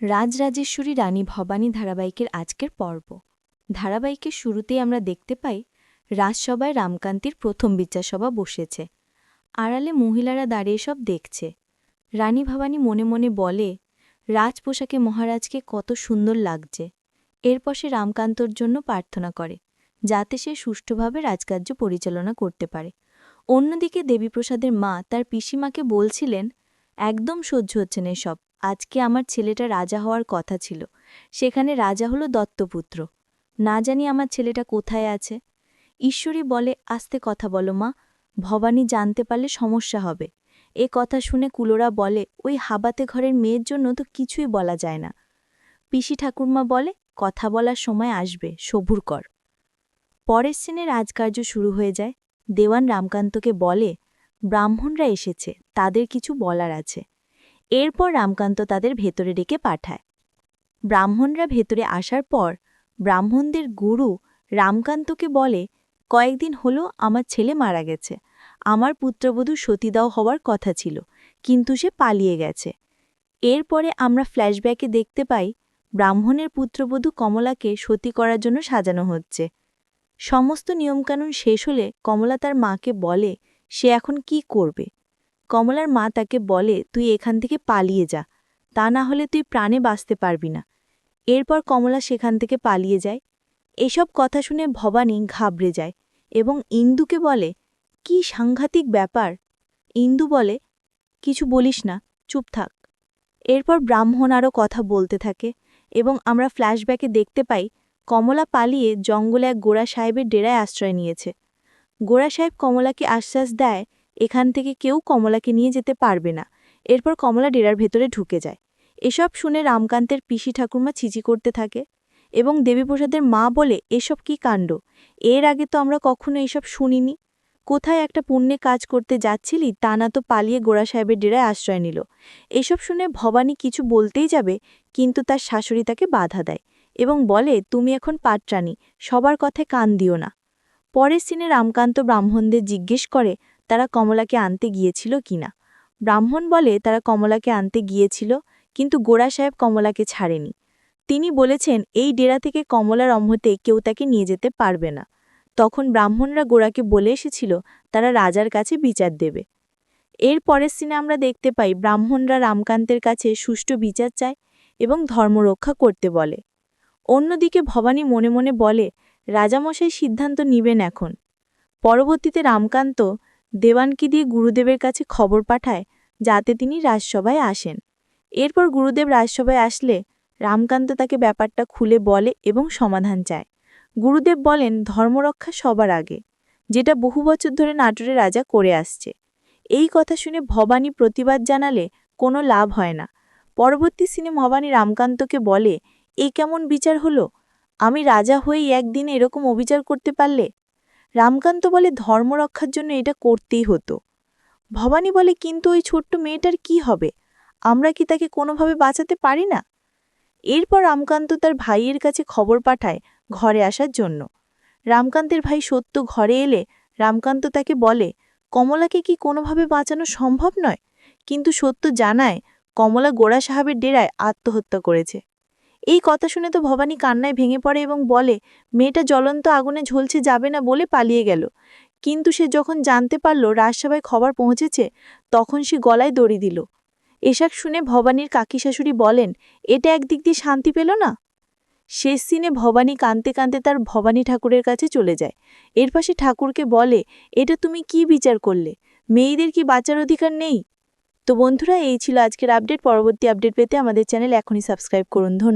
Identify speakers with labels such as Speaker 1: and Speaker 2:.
Speaker 1: রাজরাজেশ্বরী রানী ভবানী ধারাবাহিকের আজকের পর্ব। ধারাবাহিকের শুরুতেই আমরা দেখতে পাই, রাজসভায় রামকান্তির প্রথম বিচারসভা বসেছে। আড়ালে মহিলারা দাঁড়িয়ে সব দেখছে। রানী ভবানী মনে মনে বলে রাজ পোশাকে মহারাজকে কত সুন্দর লাগছে। এরপর সে রামকান্তর জন্য প্রার্থনা করে, যাতে সে সুষ্ঠুভাবে রাজকার্য পরিচালনা করতে পারে। অন্যদিকে দেবীপ্রসাদের মা তার পিসিমাকে বলছিলেন, একদম সহ্য হচ্ছে না এসব। আজকে আমার ছেলেটা রাজা হওয়ার কথা ছিল। সেখানে রাজা হলো দত্তপুত্র। না জানি আমার ছেলেটা কোথায় আছে। ঈশ্বরী বলে, আস্তে কথা বলো মা, ভবানী জানতে পারলে সমস্যা হবে। এ কথা শুনে কুলোরা বলে, ওই হাবাতে ঘরের মেয়ের জন্য তো কিছুই বলা যায় না। পিসি ঠাকুরমা বলে, কথা বলার সময় আসবে, সবুর কর। পরের সিনে রাজকার্য শুরু হয়ে যায়। দেওয়ান রামকান্তকে বলে, ব্রাহ্মণরা এসেছে, তাদের কিছু বলার আছে। এরপর রামকান্ত তাদের ভেতরে ডেকে পাঠায়। ব্রাহ্মণরা ভেতরে আসার পর ব্রাহ্মণদের গুরু রামকান্তকে বলে, কয়েকদিন হলো আমার ছেলে মারা গেছে। আমার পুত্রবধূ সতীদাও হওয়ার কথা ছিল, কিন্তু সে পালিয়ে গেছে। এরপরে আমরা ফ্ল্যাশব্যাকে দেখতে পাই, ব্রাহ্মণের পুত্রবধূ কমলাকে সতী করার জন্য সাজানো হচ্ছে। সমস্ত নিয়মকানুন শেষ হলে কমলা তার মাকে বলে, সে এখন কি করবে? কমলার মা তাকে বলে, তুই এখান থেকে পালিয়ে যা। তা না হলে তুই প্রাণে বাঁচতে পারবি না। এরপর কমলা সেখান থেকে পালিয়ে যায়। এসব কথা শুনে ভবানী ঘাবড়ে যায় এবং ইন্দুকে বলে, কি সাংঘাতিক ব্যাপার। ইন্দু বলে, কিছু বলিস না, চুপ থাক। এরপর ব্রাহ্মণ আরও কথা বলতে থাকে এবং আমরা ফ্ল্যাশব্যাকে দেখতে পাই, কমলা পালিয়ে জঙ্গলে এক গোড়া সাহেবের ডেরায় আশ্রয় নিয়েছে। গোড়া সাহেব কমলাকে আশ্বাস দেয় এখান থেকে কেউ কমলাকে নিয়ে যেতে পারবে না। এরপর কমলা ডেরার ভেতরে ঢুকে যায়। এসব শুনে রামকান্তের পিসি ঠাকুরমা ছিচি করতে থাকে এবং দেবীপ্রসাদের মা বলে, এসব কি কাণ্ড? এর আগে তো আমরা কখনো এসব শুনিনি। কোথায় একটা পুণ্যে কাজ করতে যাচ্ছিলি, তা না তো পালিয়ে গোড়া সাহেবের ডেরায় আশ্রয় নিল। এসব শুনে ভবানী কিছু বলতেই যাবে, কিন্তু তার শাশুড়ি তাকে বাধা দেয় এবং বলে, তুমি এখন পাটরানি, সবার কথায় কান দিও না। পরের সিনে রামকান্ত ব্রাহ্মণদের জিজ্ঞেস করে তারা কমলাকে আনতে গিয়েছিল কিনা? ব্রাহ্মণ বলে তারা কমলাকে আনতে গিয়েছিল, কিন্তু গোড়া সাহেব কমলাকে ছাড়েনি। তিনি বলেছেন, এই ডেরা থেকে কমলার অম্মতে কেউ তাকে নিয়ে যেতে পারবে না। তখন ব্রাহ্মণরা গোড়াকে বলে এসেছিল, তারা রাজার কাছে বিচার দেবে। এর পরের সিনে আমরা দেখতে পাই, ব্রাহ্মণরা রামকান্তের কাছে সুষ্ঠু বিচার চায় এবং ধর্মরক্ষা করতে বলে। অন্যদিকে ভবানী মনে মনে বলে, রাজামশাই সিদ্ধান্ত নিবেন এখন। পরবর্তীতে রামকান্ত দেওয়ানকে দিয়ে গুরুদেবের কাছে খবর পাঠায় যাতে তিনি রাজসভায় আসেন। এরপর গুরুদেব রাজসভায় আসলে রামকান্ত তাকে ব্যাপারটা খুলে বলে এবং সমাধান চায়। গুরুদেব বলেন, ধর্মরক্ষা সবার আগে, যেটা বহু বছর ধরে নাটোরে রাজা করে আসছে। এই কথা শুনে ভবানী প্রতিবাদ জানালে কোনো লাভ হয় না। পরবর্তী সিনে ভবানী রামকান্তকে বলে, এ কেমন বিচার হলো? আমি রাজা হয়েই একদিন এরকম অবিচার করতে পারলে রামকান্ত বলে ধর্ম রক্ষার জন্য এটা করতেই হতো। ভবানী বলে, কিন্তু ওই ছোট্ট মেয়েটার কি হবে? আমরা কি তাকে কোনোভাবে বাঁচাতে পারি না? এরপর রামকান্ত তার ভাইয়ের কাছে খবর পাঠায় ঘরে আসার জন্য। রামকান্তের ভাই সত্য ঘরে এলে রামকান্ত তাকে বলে, কমলাকে কি কোনোভাবে বাঁচানো সম্ভব নয়? কিন্তু সত্য জানায়, কমলা গোড়া সাহাবের ডেরায় আত্মহত্যা করেছে। এই কথা শুনে তো ভবানী কান্নায় ভেঙে পড়ে এবং বলে, মেয়েটা জ্বলন্ত আগুনে ঝলছে যাবে না বলে পালিয়ে গেল। কিন্তু সে যখন জানতে পারল রাজসভায় খবর পৌঁছেছে, তখন সে গলায় দড়ি দিল। এসব শুনে ভবানীর কাকি শাশুড়ি বলেন, এটা একদিক দিয়ে শান্তি পেল না? শেষ দিনে ভবানী কাঁদতে কাঁদতে তার ভবানী ঠাকুরের কাছে চলে যায়। এর পাশে ঠাকুরকে বলে, এটা তুমি কি বিচার করলে? মেয়েদের কি বাঁচার অধিকার নেই? তো বন্ধুরা, এই ছিল আজকের আপডেট। পরবর্তী আপডেট পেতে আমাদের চ্যানেল এখনই সাবস্ক্রাইব করুন। ধন্যবাদ।